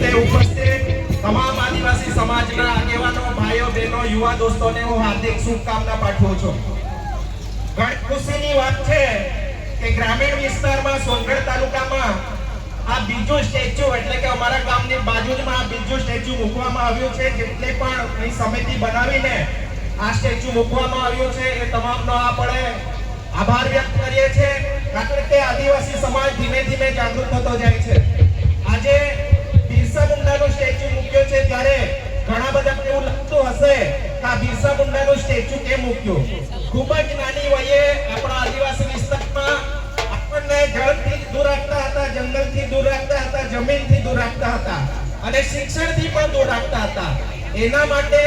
નિમિત્તે ઉપસ્થિત તમામ આદિવાસી સમાજના આગેવાનો, ભાઈઓ, બહેનો, યુવા દોસ્તોને હું હાર્દિક શુભકામના પાઠવું છું. ઘણી ખુશીની વાત છે કે ગ્રામીણ વિસ્તારમાં સોનગઢ તાલુકામાં આ બીજું સ્ટેચ્યુ એટલે કે અમારા ગામની બાજુમાં આ બીજું સ્ટેચ્યુ મૂકવામાં આવ્યું છે. જેટલે પણ અહીં સમિતિ બનાવીને આ સ્ટેચ્યુ મૂકવામાં આવ્યું છે એ તમામનો આપણે આભાર વ્યક્ત કરીએ છીએ. કારણ કે આદિવાસી સમાજ ધીમે ધીમે જાગૃત થતો જાય છે. આજે મૂક્યું. ખૂબ જ નાની વયે આપણા આદિવાસી વિસ્તારમાં આપણને જળથી દૂર રાખતા હતા, જંગલથી દૂર રાખતા હતા, જમીનથી દૂર રાખતા હતા અને શિક્ષણથી પણ દૂર રાખતા હતા. એના માટે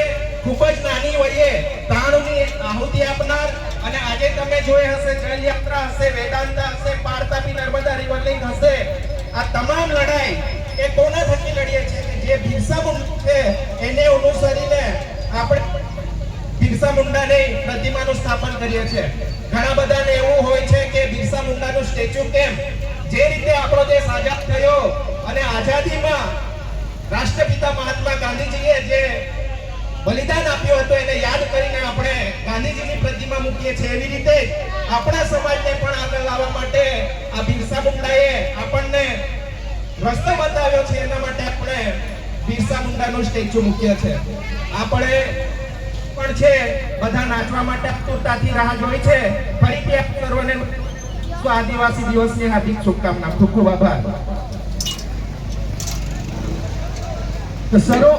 ખૂબ જ નાની વયે પ્રાણની આહુતિ આપનાર અને આજે તમે જોઈ હશે જલયાત્રા હશે, વેદાંતા હશે પારતાપી નર્મદા રિવર લિંક હશે આ તમામ લડાઈ એ કોના થકી લડીએ છીએ કે જે બિરસા મુંડા છે એને અનુસરીને આપણે બિરસા મુંડાની પ્રતિમાનું સ્થાપન કરીએ છીએ. ઘણા બધાને એવું હોય છે કે બિરસા મુંડાનું સ્ટેચ્યુ કેમ? જે રીતે આપણો દેશ આઝાદ થયો અને આઝાદીમાં રાષ્ટ્રપિતા મહાત્મા ગાંધીજીએ જે બલિદાન આપ્યું હતું એને યાદ કરીને આપણે ગાંધીજીની પ્રતિમા મૂકીએ છીએ. એવી રીતે આપણા સમાજને પણ આગળ લાવવા માટે આ બિરસા મુંડાએ આપણને રસ્તો બતાવ્યો છે. એના માટે આપણે બિરસા મુંડાનું સ્ટેચ્યુ મૂક્યા છે આપણે બધા નાચવા માટે આતુરતાથી રાહ જોઈ છે. ફરીથી આપ સર્વને આદિવાસી દિવસની હાર્દિક શુભકામના. ખૂબ ખૂબ આભાર. સરો